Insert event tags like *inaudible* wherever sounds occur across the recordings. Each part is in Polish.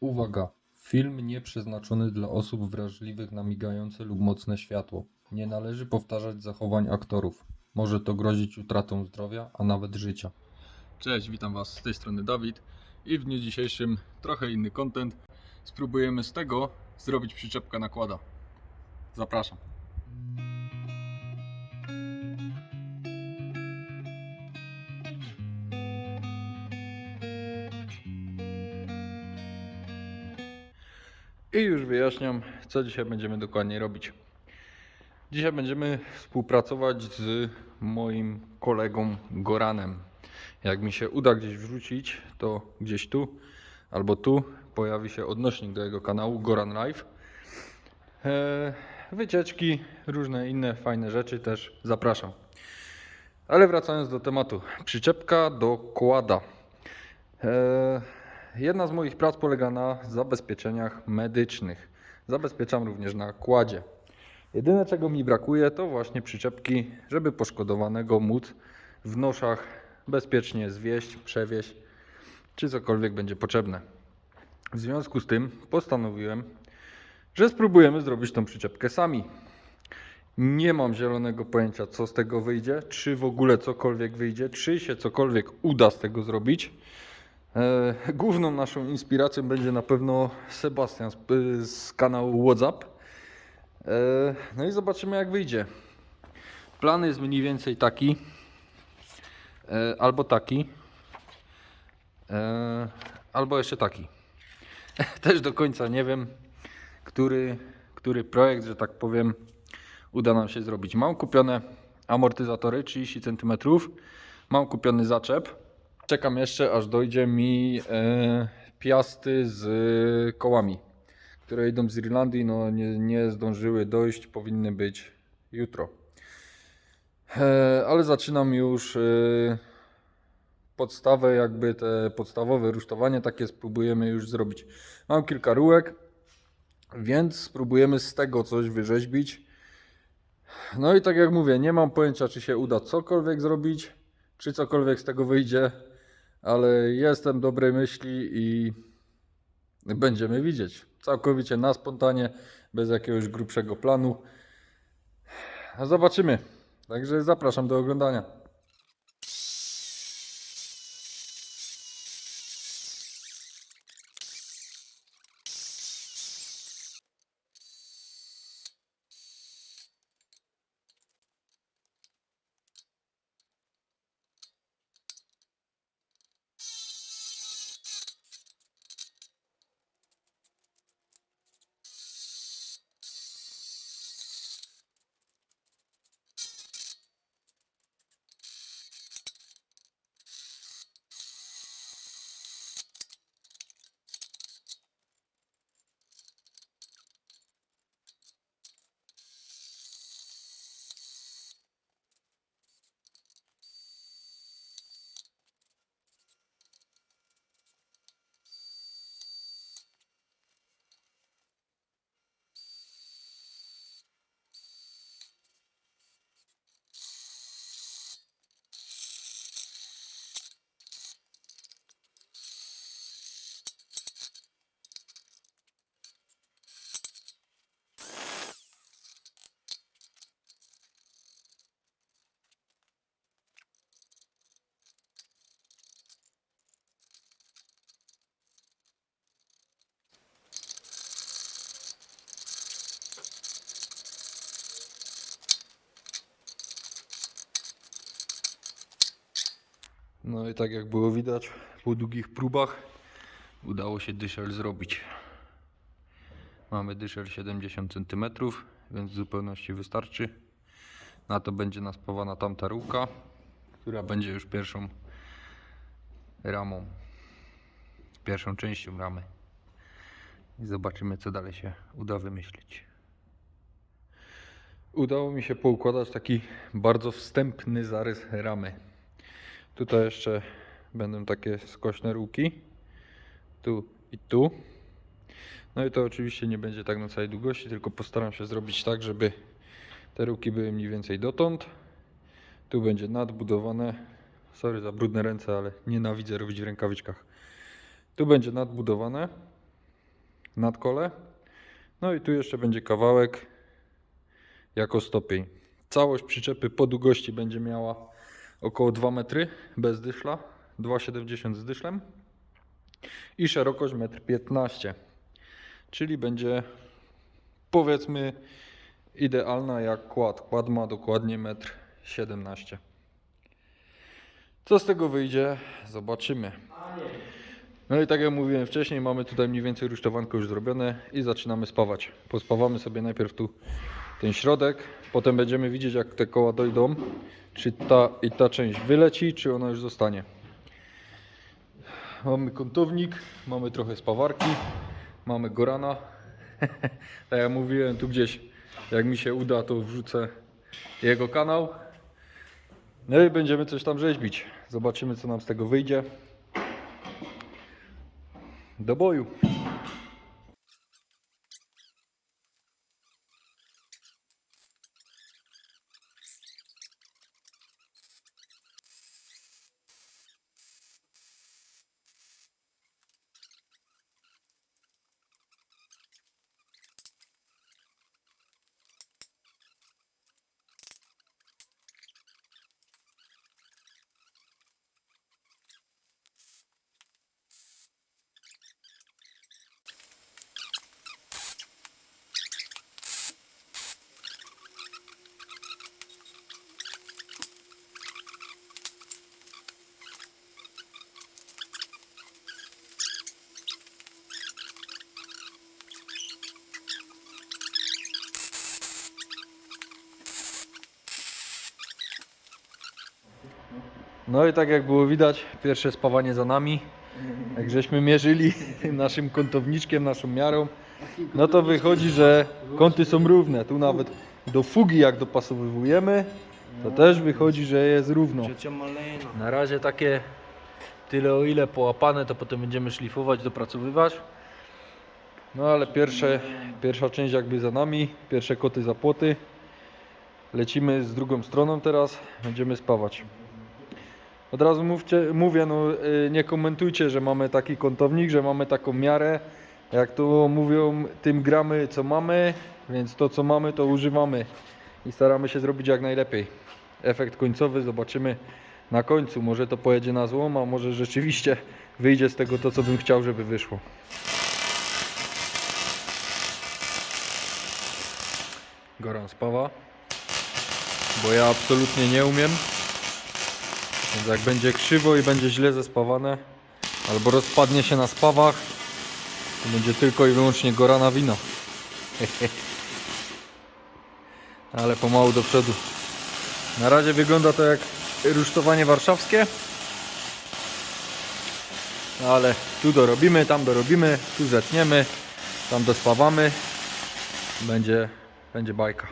Uwaga! Film nie przeznaczony dla osób wrażliwych na migające lub mocne światło. Nie należy powtarzać zachowań aktorów. Może to grozić utratą zdrowia, a nawet życia. Cześć, witam Was z tej strony Dawid i w dniu dzisiejszym trochę inny content. Spróbujemy z tego zrobić przyczepkę nakłada. Zapraszam. I już wyjaśniam, co dzisiaj będziemy dokładnie robić. Dzisiaj będziemy współpracować z moim kolegą Goranem. Jak mi się uda gdzieś wrzucić, to gdzieś tu albo tu pojawi się odnośnik do jego kanału Goran Live. Eee, wycieczki, różne inne fajne rzeczy też zapraszam. Ale wracając do tematu. Przyczepka do kłada. Jedna z moich prac polega na zabezpieczeniach medycznych. Zabezpieczam również na kładzie. Jedyne czego mi brakuje to właśnie przyczepki, żeby poszkodowanego móc w noszach bezpiecznie zwieść, przewieźć, czy cokolwiek będzie potrzebne. W związku z tym postanowiłem, że spróbujemy zrobić tą przyczepkę sami. Nie mam zielonego pojęcia, co z tego wyjdzie, czy w ogóle cokolwiek wyjdzie, czy się cokolwiek uda z tego zrobić. E, *laughs* główną naszą inspiracją będzie na pewno Sebastian z, z kanału WhatsApp. E, No i zobaczymy jak wyjdzie. Plan jest mniej więcej taki. e, Albo taki. e, Albo jeszcze taki. *laughs* Też do końca nie wiem, który, który projekt, że tak powiem, uda nam się zrobić. Mam kupione amortyzatory 30 cm. Mam kupiony zaczep. Czekam jeszcze aż dojdzie mi e, piasty z kołami które idą z Irlandii, no nie, nie zdążyły dojść, powinny być jutro. E, ale zaczynam już e, podstawę, jakby te podstawowe rusztowanie takie spróbujemy już zrobić. Mam kilka rurek, więc spróbujemy z tego coś wyrzeźbić. No i tak jak mówię, nie mam pojęcia, czy się uda cokolwiek zrobić, czy cokolwiek z tego wyjdzie, ale jestem dobrej myśli i Będziemy widzieć. Całkowicie na spontanie, bez jakiegoś grubszego planu. Zobaczymy. Także zapraszam do oglądania. No i tak jak było widać, po długich próbach udało się dyszel zrobić. Mamy dyszel 70 cm, więc w zupełności wystarczy. Na to będzie naspawana tamta rurka, która będzie już pierwszą ramą, pierwszą częścią ramy. I zobaczymy, co dalej się uda wymyślić. Udało mi się poukładać taki bardzo wstępny zarys ramy. Tutaj jeszcze będą takie skośne ruki. Tu i tu. No i to oczywiście nie będzie tak na całej długości, tylko postaram się zrobić tak, żeby te ruki były mniej więcej dotąd. Tu będzie nadbudowane. Sorry za brudne ręce, ale nienawidzę robić w rękawiczkach. Tu będzie nadbudowane. nadkole. No i tu jeszcze będzie kawałek jako stopień. Całość przyczepy po długości będzie miała około 2 metry bez dyszla, 2,70 z dyszlem i szerokość 1,15 m. Czyli będzie powiedzmy idealna jak kład. Kład ma dokładnie 1,17 m. Co z tego wyjdzie? Zobaczymy. No i tak jak mówiłem wcześniej, mamy tutaj mniej więcej rusztowanko już zrobione i zaczynamy spawać. Pospawamy sobie najpierw tu ten środek, potem będziemy widzieć jak te koła dojdą, czy ta i ta część wyleci, czy ona już zostanie. Mamy kątownik, mamy trochę spawarki, mamy gorana. *laughs* tak jak mówiłem, tu gdzieś jak mi się uda, to wrzucę jego kanał. No i będziemy coś tam rzeźbić. Zobaczymy co nam z tego wyjdzie. Do boju. No i tak jak było widać, pierwsze spawanie za nami. Jak żeśmy mierzyli tym naszym kątowniczkiem, naszą miarą, no to wychodzi, że kąty są równe. Tu nawet do fugi jak dopasowujemy, to też wychodzi, że jest równo. Na razie takie tyle o ile połapane, to potem będziemy szlifować, dopracowywać. No ale pierwsze, pierwsza część jakby za nami, pierwsze koty za płoty. Lecimy z drugą stroną teraz, będziemy spawać. Od razu mówcie, mówię, no y, nie komentujcie, że mamy taki kątownik, że mamy taką miarę. Jak to mówią, tym gramy co mamy, więc to co mamy to używamy i staramy się zrobić jak najlepiej. Efekt końcowy zobaczymy na końcu. Może to pojedzie na złom, a może rzeczywiście wyjdzie z tego to, co bym chciał, żeby wyszło. Goran spawa, bo ja absolutnie nie umiem. Więc jak będzie krzywo i będzie źle zespawane, albo rozpadnie się na spawach, to będzie tylko i wyłącznie Gorana wina. *laughs* Ale pomału do przodu. Na razie wygląda to jak rusztowanie warszawskie. Ale tu dorobimy, tam dorobimy, tu zetniemy, tam dospawamy. Będzie, będzie bajka.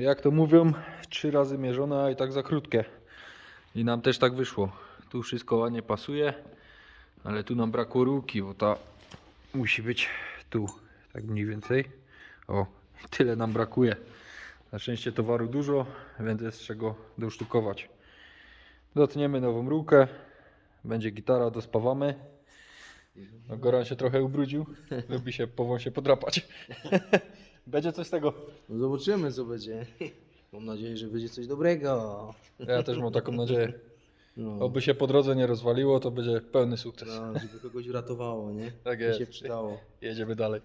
Jak to mówią, trzy razy mierzone, a i tak za krótkie. I nam też tak wyszło. Tu wszystko ładnie pasuje, ale tu nam brakło rurki, bo ta musi być tu, tak mniej więcej. O, tyle nam brakuje. Na szczęście towaru dużo, więc jest czego dosztukować. Dotniemy nową rurkę, będzie gitara, dospawamy. No, Goran się trochę ubrudził, lubi się pową się podrapać. *laughs* będzie coś z tego. No zobaczymy co będzie. *laughs* Mam nadzieję, że będzie coś dobrego. Ja też mam taką nadzieję. No, Oby się po drodze nie rozwaliło, to będzie pełny sukces. no, żeby kogoś uratowało, nie? *laughs* Tak jest. się przydało. Jedziemy dalej.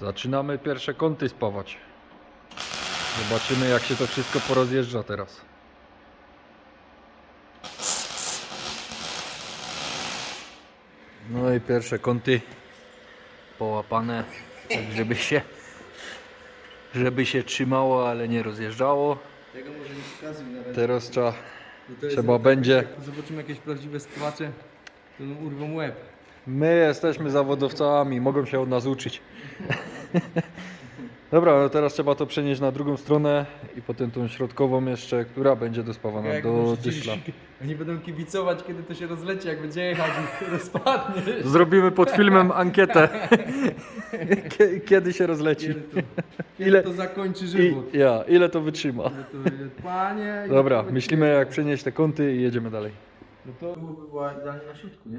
Zaczynamy pierwsze kąty spawać. Zobaczymy jak się to wszystko porozjeżdża teraz. No i pierwsze kąty połapane, tak żeby się żeby się trzymało, ale nie rozjeżdżało. Tego może nie pokazuj na razie. Teraz trzeba, No trzeba będzie Jak zobaczymy jakieś prawdziwe skwacze, to nam urwą łeb. My jesteśmy zawodowcami, mogą się od nas uczyć. *laughs* Dobra, no teraz trzeba to przenieść na drugą stronę i potem tą środkową jeszcze, która będzie dospawana Jak do możecie- dyszla. Oni będą kibicować, kiedy to się rozleci, jak będzie jechać i *laughs* rozpadnie. Zrobimy pod filmem ankietę. *laughs* Kie- Kiedy się rozleci? Kiedy to, Ile- ile to zakończy I żywot? ja, ile to wytrzyma? To, panie... Dobra, myślimy jak przenieść te kąty i jedziemy dalej. No to byłoby była idealnie na środku, nie?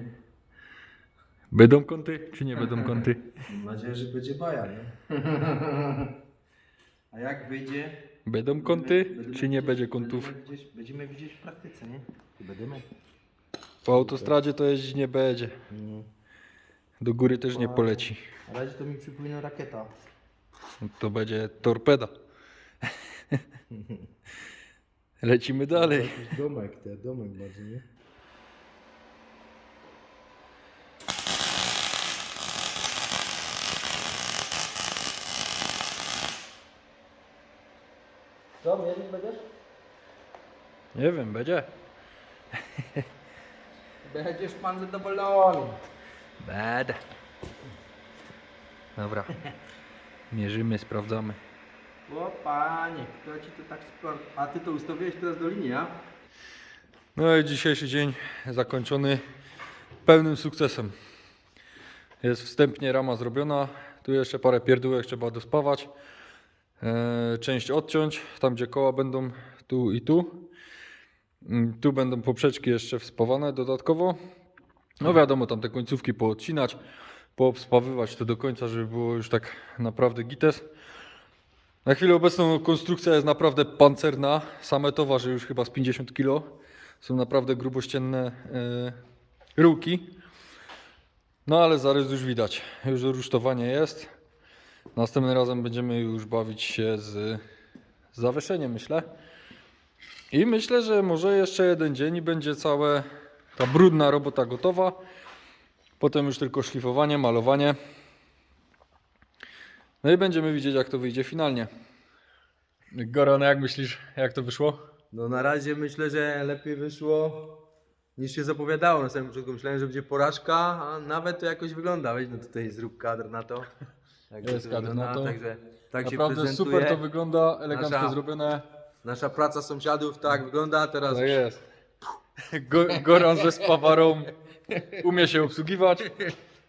Będą kąty, czy nie będą kąty? Mam nadzieję, że będzie baja, nie? A jak wyjdzie... Będą kąty, będziemy czy nie widzieć- będzie kątów? Będziemy widzieć, będziemy widzieć w praktyce, nie? I będziemy. Po autostradzie to jeździć nie będzie. No. Do góry też nie poleci. Na razie to mi przypomina rakieta. To będzie torpeda. *laughs* Lecimy dalej. Jakiś domek, te domek bardziej, nie? Co, mierzyć będziesz? Nie wiem, będzie. *laughs* Będziesz pan zadowolony. Będę. Dobra. Mierzymy, sprawdzamy. O panie, kto ci to tak sprawdza? A ty to ustawiłeś teraz do linii, a? No i dzisiejszy dzień zakończony pełnym sukcesem. Jest wstępnie rama zrobiona. Tu jeszcze parę pierdółek trzeba dospawać. E, część odciąć, tam gdzie koła będą tu i tu. Mm, Tu będą poprzeczki jeszcze wspawane dodatkowo. No wiadomo, tam te końcówki poodcinać, poobspawywać to do końca, żeby było już tak naprawdę gites. Na chwilę obecną konstrukcja jest naprawdę pancerna. Same to waży już chyba z 50 kg. Są naprawdę grubościenne e, ruki. No ale zarys już widać. Już rusztowanie jest. Następnym razem będziemy już bawić się z zawieszeniem, myślę. I myślę, że może jeszcze jeden dzień i będzie cała ta brudna robota gotowa. Potem już tylko szlifowanie, malowanie. No i będziemy widzieć, jak to wyjdzie finalnie. Goran, jak myślisz, jak to wyszło? No na razie myślę, że lepiej wyszło niż się zapowiadało. Na samym początku myślałem, że będzie porażka, a nawet to jakoś wygląda. Weź no tutaj zrób kadr na to. To kadr wygląda, na to. Także tak Naprawdę super to wygląda, elegancko Nasza- zrobione. Nasza praca sąsiadów tak wygląda teraz. Tak jest. Go, Goran ze spawarą umie się obsługiwać.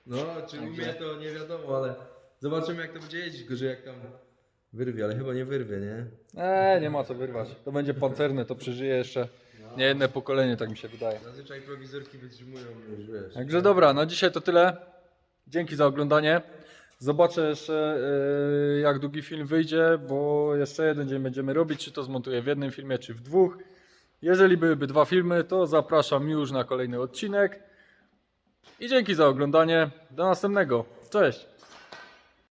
No, czy umie to nie wiadomo, ale zobaczymy jak to będzie jeździć, gorzej jak tam wyrwie, ale chyba nie wyrwie, nie? Eee, nie ma co wyrwać. To będzie pancerne, to przeżyje jeszcze nie jedne pokolenie, tak mi się wydaje. Zazwyczaj prowizorki wytrzymują już, wiesz. Także dobra, na dzisiaj to tyle. Dzięki za oglądanie. Zobaczę jeszcze yy, jak długi film wyjdzie, bo jeszcze jeden dzień będziemy robić, czy to zmontuję w jednym filmie, czy w dwóch. Jeżeli byłyby dwa filmy, to zapraszam już na kolejny odcinek. I dzięki za oglądanie. Do następnego. Cześć!